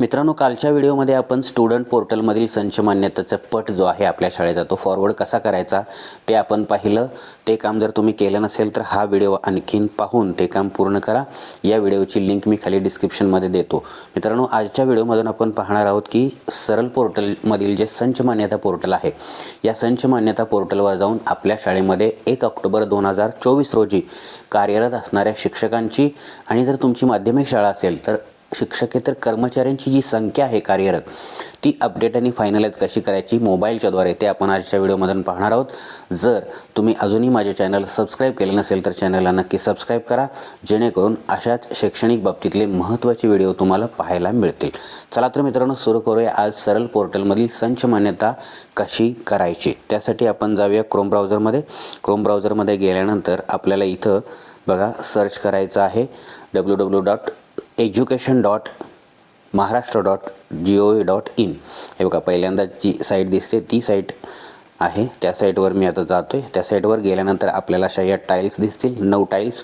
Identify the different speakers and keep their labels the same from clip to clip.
Speaker 1: मित्रांनो कालच्या व्हिडिओमध्ये आपण स्टुडंट पोर्टलमधील संच मान्यतेचा पट जो आहे आपल्या शाळेचा तो फॉरवर्ड कसा करायचा ते आपण पाहिलं. ते काम जर तुम्ही केलं नसेल तर हा व्हिडिओ आणखीन पाहून ते काम पूर्ण करा. या व्हिडिओची लिंक मी खाली डिस्क्रिप्शनमध्ये देतो. मित्रांनो आजच्या व्हिडिओमधून आपण पाहणार आहोत की सरल पोर्टलमधील जे संच मान्यता पोर्टल आहे या संच मान्यता पोर्टलवर जाऊन आपल्या शाळेमध्ये एक ऑक्टोबर दोन हजार चोवीस रोजी कार्यरत असणाऱ्या शिक्षकांची आणि जर तुमची माध्यमिक शाळा असेल तर शिक्षकेतर कर्मचाऱ्यांची जी संख्या आहे कार्यरत ती अपडेट आणि फायनलाइज कशी करायची? मोबाईलच्याद्वारे ते आपण आजच्या व्हिडिओमधून पाहणार आहोत. जर तुम्ही अजूनही माझे चॅनल सबस्क्राईब केले नसेल तर चॅनलला नक्की सबस्क्राईब करा. जेणेकरून अशाच शैक्षणिक बाबतीतले महत्त्वाचे व्हिडिओ तुम्हाला पाहायला मिळतील. चला तर मित्रांनो सुरू करूया आज सरळ पोर्टलमधील संच मान्यता कशी करायची? त्यासाठी आपण जाऊया क्रोम ब्राउझरमध्ये क्रोम ब्राउझरमध्ये गेल्यानंतर आपल्याला इथं बघा सर्च करायचं आहे. W W dot education dot Maharashtra dot G O V dot in हे बघा पहिल्यांदा जी साईट दिसते ती साईट आहे. त्या साईटवर मी आता जातो आहे त्या साईटवर गेल्यानंतर आपल्याला अशा या टाईल्स दिसतील. नऊ टाईल्स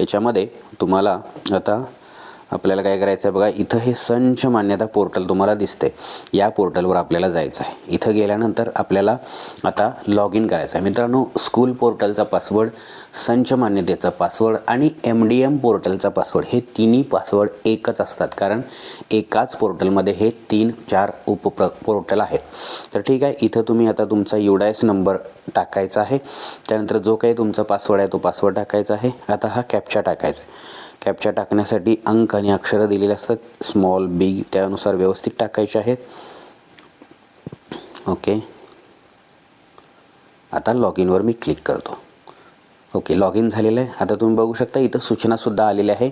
Speaker 1: याच्यामध्ये तुम्हाला आता आपल्याला काय करायचं आहे बघा इथं हे संच मान्यता पोर्टल तुम्हाला दिसते या पोर्टलवर आपल्याला जायचं आहे. इथं गेल्यानंतर आपल्याला आता लॉग इन करायचं आहे मित्रांनो स्कूल पोर्टलचा पासवर्ड संच मान्यतेचा पासवर्ड आणि एम डी एम पोर्टलचा पासवर्ड हे तिन्ही पासवर्ड एकच असतात. कारण एकाच पोर्टलमध्ये हे तीन चार उप पोर्टल आहेत. तर ठीक आहे इथं तुम्ही आता तुमचा युडायस नंबर टाकायचा आहे. त्यानंतर जो काही तुमचा पासवर्ड आहे तो पासवर्ड टाकायचा आहे. आता हा कॅप्चा टाकायचा आहे. कॅप्चा टाकण्यासाठी अंक आणि अक्षरं दिलेले असतात. स्मॉल बिग त्यानुसार व्यवस्थित टाकायचे आहेत. ओके. आता लॉग इनवर मी क्लिक करतो. ओके लॉग इन झालेलं आहे. आता तुम्ही बघू शकता इथं सूचनासुद्धा आलेली आहे.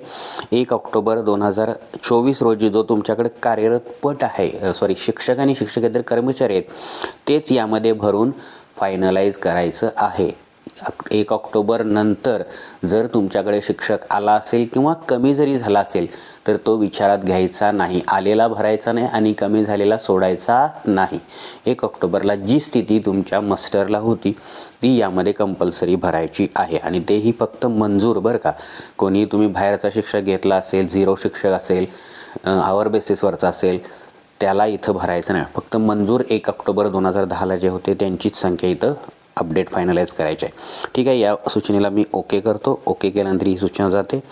Speaker 1: एक ऑक्टोबर दोन हजार चोवीस रोजी जो तुमच्याकडे कार्यरत पट आहे सॉरी शिक्षक आणि शिक्षकेतर कर्मचारी आहेत तेच यामध्ये भरून फायनलाइज करायचं आहे. एक ऑक्टोबर नंतर जर तुमच्याकडे शिक्षक आला असेल किंवा कमी जरी झाला असेल तर तो विचारात घ्यायचा नाही आलेला भरायचा नाही आणि कमी झालेला सोडायचा नाही. एक ऑक्टोबरला जी स्थिती तुमच्या मस्टरला होती ती यामध्ये कंपल्सरी भरायची आहे आणि तेही फक्त मंजूर बरं का. कोणी तुम्ही बाहेरचा शिक्षक घेतला असेल झिरो शिक्षक असेल आवर बेसिसवरचा असेल त्याला इथं भरायचं नाही. फक्त मंजूर एक ऑक्टोबर दोन हजार दहाला जे होते त्यांचीच संख्या इथं अपडेट फायनलाइज करायचे आहे. ठीक आहे या सूचनेला मी ओके करतो. ओके केल्यानंतर ही सूचना जाते.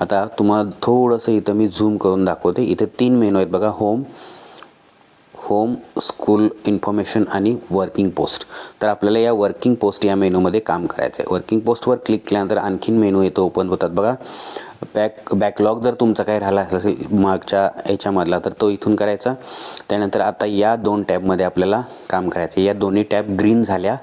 Speaker 1: आता तुम्हाला थोडंसं इथं मी झूम करून दाखवते. इथं तीन मेनू आहेत बघा होम होम स्कूल इन्फॉर्मेशन आणि वर्किंग पोस्ट तर आपल्याला या वर्किंग पोस्ट या मेनूमध्ये काम करायचं आहे वर्किंग पोस्टवर क्लिक केल्यानंतर आणखीन मेनू येतो ओपन होतात बघा. बॅक बॅकलॉग जर तुमचा काही राहिला असेल मागच्या याच्यामधला तर तो इथून करायचा. त्यानंतर आता या दोन टॅबमध्ये आपल्याला काम करायचं या दोन्ही टॅब ग्रीन झाल्या.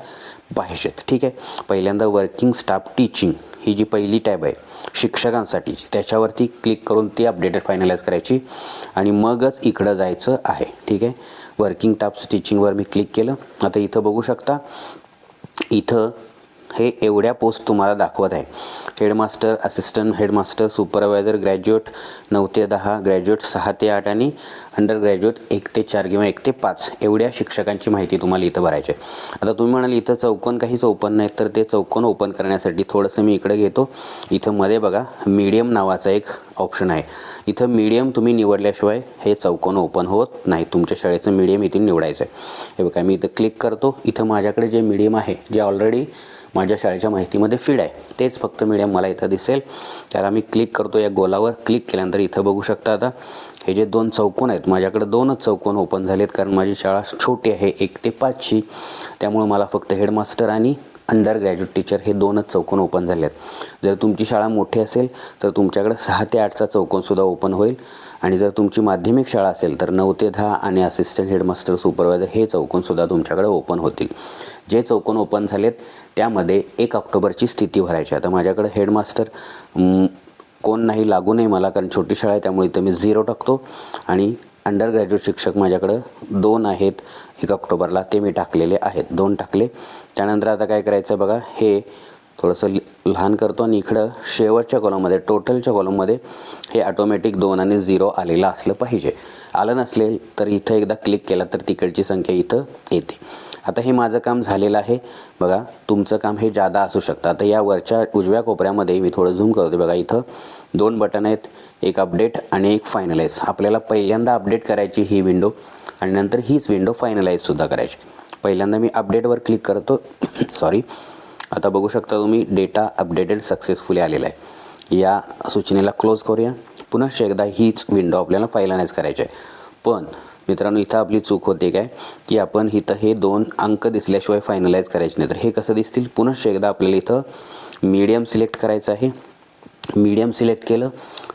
Speaker 1: पाहिजेत ठीक आहे? पहिल्यांदा वर्किंग स्टाफ टीचिंग ही जी पहिली टॅब आहे शिक्षकांसाठीची त्याच्यावरती क्लिक करून ती अपडेटेड फायनलाइज करायची आणि मगच इकडं जायचं आहे ठीक आहे? वर्किंग टाप्स टीचिंगवर मी क्लिक केलं. आता इथं बघू शकता इथं हे एवढ्या पोस्ट तुम्हाला दाखवत आहे. Headmaster assistant headmaster supervisor graduate नऊ ते दहा ग्रॅज्युएट सहा ते आठ आणि अंडर ग्रॅज्युएट एक ते चार किंवा एक ते पाच एवढ्या शिक्षकांची माहिती तुम्हाला इथं भरायची आहे. आता तुम्ही म्हणाल इथं चौकोन काहीच ओपन नाही तर ते चौकोन ओपन करण्यासाठी थोडंसं मी इकडे घेतो. इथं मध्ये बघा मीडियम नावाचा एक ऑप्शन आहे. इथं मीडियम तुम्ही निवडल्याशिवाय हे चौकोन ओपन होत नाही. तुमच्या शाळेचं मीडियम इथून निवडायचं आहे. हे बघा मी इथं क्लिक करतो. इथं माझ्याकडे जे मीडियम आहे जे ऑलरेडी माझ्या शाळेच्या माहितीमध्ये फीड आहे. तेच फक्त मीडियम मला इथं दिसेल. त्याला मी क्लिक करतो या गोलावर. क्लिक केल्यानंतर इथं बघू शकता आता. हे जे दोन चौकोन आहेत माझ्याकडे दोनच चौकोन ओपन झालेत कारण माझी शाळा छोटी आहे एक ते पाचशी त्यामुळे मला फक्त हेडमास्टर आणि अंडर ग्रॅज्युएट टीचर हे दोनच चौकोन ओपन झाले आहेत जर तुमची शाळा मोठी असेल तर तुमच्याकडे सहा ते आठचा चौकोनसुद्धा ओपन होईल. आणि जर तुमची माध्यमिक शाळा असेल तर नऊ ते दहा आणि असिस्टंट हेडमास्टर सुपरवायझर हे चौकोनसुद्धा तुमच्याकडे ओपन होतील. जे चौकोन ओपन झालेत त्यामध्ये एक ऑक्टोबरची स्थिती भरायची आता माझ्याकडे हेडमास्टर कोण नाही लागू नये मला कारण छोटी शाळा आहे त्यामुळे इथं मी झिरो टाकतो. आणि अंडर ग्रॅज्युएट शिक्षक माझ्याकडं दोन आहेत एक ऑक्टोबरला ते मी टाकलेले आहेत. दोन टाकले. त्यानंतर आता काय करायचं बघा हे थोडंसं लहान करतो आणि इकडं शेवटच्या कॉलममध्ये टोटलच्या कॉलममध्ये हे ऑटोमॅटिक दोन आणि झिरो आलेलं असलं पाहिजे. आलं नसले तर इथं एकदा क्लिक केलं तर तिकडची संख्या इथं येते. आता हे माझं काम झालेलं आहे. बघा तुमचं काम हे जादा असू शकतं. आता या वरच्या उजव्या कोपऱ्यामध्ये मी थोडं झूम करतो बघा इथं दोन बटन आहेत. एक अपडेट आणि एक फायनलाइज आपल्याला पहिल्यांदा अपडेट करायची ही विंडो आणि नंतर हीच विंडो फायनलाइजसुद्धा करायची. पहिल्यांदा मी अपडेटवर क्लिक करतो. सॉरी आता बघू शकता तुम्ही डेटा अपडेटेड सक्सेसफुली आलेला आहे. या सूचनेला क्लोज करूया. पुनश्च एकदा हीच विंडो आपल्याला फायनलाइज करायची आहे. पण मित्रांनो इथं आपली चूक होते काय? की आपण इथं हे दोन अंक दिसल्याशिवाय फायनलाइज करायचे नाही. तर हे कसं दिसतील? पुनश्च एकदा आपल्याला इथं मीडियम सिलेक्ट करायचं आहे. मीडियम सिलेक्ट केलं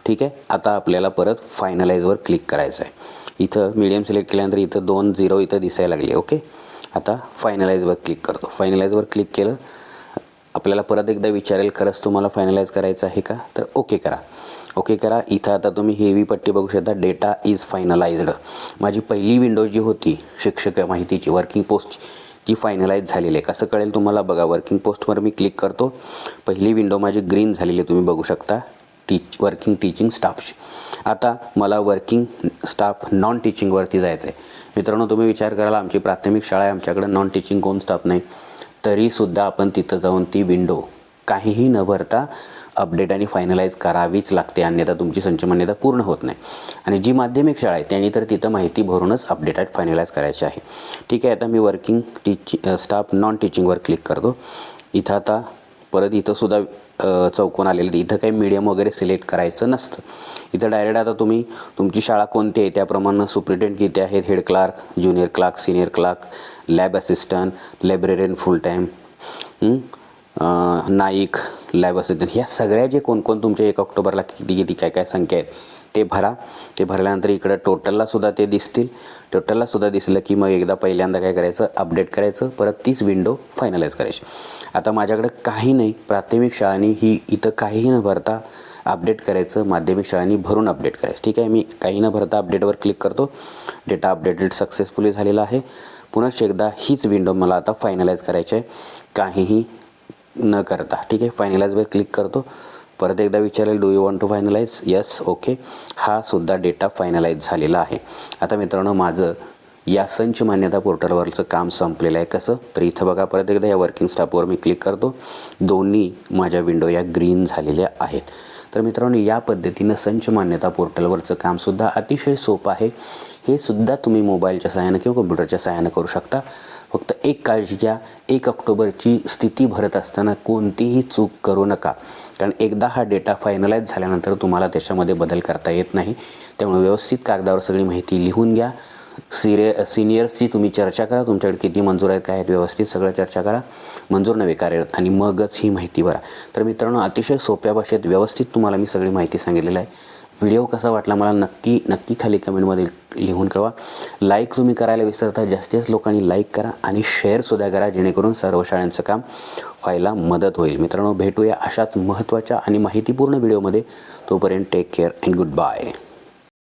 Speaker 1: ठीक आहे? आता आपल्याला परत फायनलाइजवर क्लिक करायचं आहे. इथं मीडियम सिलेक्ट केल्यानंतर इथं दोन झिरो इथं दिसायला लागले ओके आता फायनलाइजवर क्लिक करतो. फायनलाइजवर क्लिक केलं आपल्याला परत एकदा विचारेल खरंच तुम्हाला फायनलाइज करायचं आहे का? तर ओके करा. ओके करा. इथं आता तुम्ही हिरवी पट्टी बघू शकता. डेटा इज फायनलाइज्ड माझी पहिली विंडो जी होती शिक्षक माहितीची वर्किंग पोस्ट ती फायनलाइज झालेली आहे. कसं कळेल तुम्हाला? बघा वर्किंग पोस्टवर मी क्लिक करतो. पहिली विंडो माझी ग्रीन झालेली आहे तुम्ही बघू शकता. टीच वर्किंग टीचिंग स्टाफची आता मला वर्किंग स्टाफ नॉन टीचिंगवरती जायचं आहे मित्रांनो तुम्ही विचार कराल आमची प्राथमिक शाळा आहे आमच्याकडे नॉन टीचिंग कोण स्टाफ नाही? तरीसुद्धा आपण तिथं जाऊन ती विंडो काहीही न भरता अपडेट आणि फायनलाइज करावीच लागते. अन्यथा तुमची संचमान्यता पूर्ण होत नाही. आणि जी माध्यमिक शाळा आहे त्यांनी तर तिथं माहिती भरूनच अपडेट आणि फायनलाइज करायची आहे. ठीक आहे आता मी वर्किंग टीचिंग स्टाफ नॉन टीचिंगवर क्लिक करतो. इथं आता परत इथंसुद्धा चौकोन आलेलं इथं काही मीडियम वगैरे सिलेक्ट करायचं नसतं. इथं डायरेक्ट आता तुम्ही तुमची शाळा कोणती आहे त्याप्रमाणे सुप्रिटेंड किती आहेत? Head clerk junior clerk senior clerk lab assistant librarian full time Naik lab assistant ह्या सगळ्या जे कोणकोण तुमच्या एक ऑक्टोबरला किती किती काय काय संख्या आहेत ते भरा. ते भरल्यानंतर इकडं टोटलला सुद्धा ते दिसतील. टोटलला सुद्धा दिसलं की मग एकदा पहिल्यांदा काय करायचं? अपडेट करायचं. परत तीच विंडो फायनलाइज करायची. आता माझ्याकडे काही नाही. प्राथमिक शाळांनी ही इथं काहीही न भरता अपडेट करायचं. माध्यमिक शाळांनी भरून अपडेट करायचं. ठीक आहे? मी काही न भरता अपडेटवर क्लिक करतो. डेटा अपडेटेड सक्सेसफुली झालेला आहे. पुनश्च एकदा हीच विंडो मला आता फायनलाइज करायची आहे. काहीही न करता. ठीक आहे? फायनलाइजवर क्लिक करतो. परत एकदा विचारेल do you want to finalize yes okay हा सुद्धा डेटा फायनलाइज झालेला आहे. आता मित्रांनो माझं या संच मान्यता पोर्टलवरचं काम संपलेलं आहे. कसं? तर इथं बघा परत एकदा या वर्किंग स्टाफवर मी क्लिक करतो. दोन्ही माझ्या विंडो या ग्रीन झालेल्या आहेत. तर मित्रांनो या पद्धतीनं संच मान्यता पोर्टलवरचं कामसुद्धा अतिशय सोपं आहे. हे सुद्धा तुम्ही मोबाईलच्या सहाय्यानं किंवा कम्प्युटरच्या सहाय्यानं करू शकता. फक्त एक काळजी घ्या. एक ऑक्टोबरची स्थिती भरत असताना कोणतीही चूक करू नका. कारण एकदा हा डेटा फायनलाइज झाल्यानंतर तुम्हाला त्याच्यामध्ये बदल करता येत नाही. त्यामुळे व्यवस्थित कागदावर सगळी माहिती लिहून घ्या. सिरिय सिनियर्सची तुम्ही चर्चा करा. तुमच्याकडे किती मंजूर आहेत काय आहेत व्यवस्थित सगळं चर्चा करा. मंजूर नव्हे कार्यरत आणि मगच ही माहिती भरा. तर मित्रांनो अतिशय सोप्या भाषेत व्यवस्थित तुम्हाला मी सगळी माहिती सांगितलेली आहे. व्हिडिओ कसा वाटला मला नक्की नक्की खाली कमेंटमध्ये लिहून कळवा. लाईक तुम्ही करायला विसरता जास्तीत जास्त लोकांनी लाईक करा आणि शेअरसुद्धा करा जेणेकरून सर्व शाळांचं काम व्हायला मदत होईल. मित्रांनो भेटूया अशाच महत्त्वाच्या आणि माहितीपूर्ण व्हिडिओमध्ये तोपर्यंत take care and good bye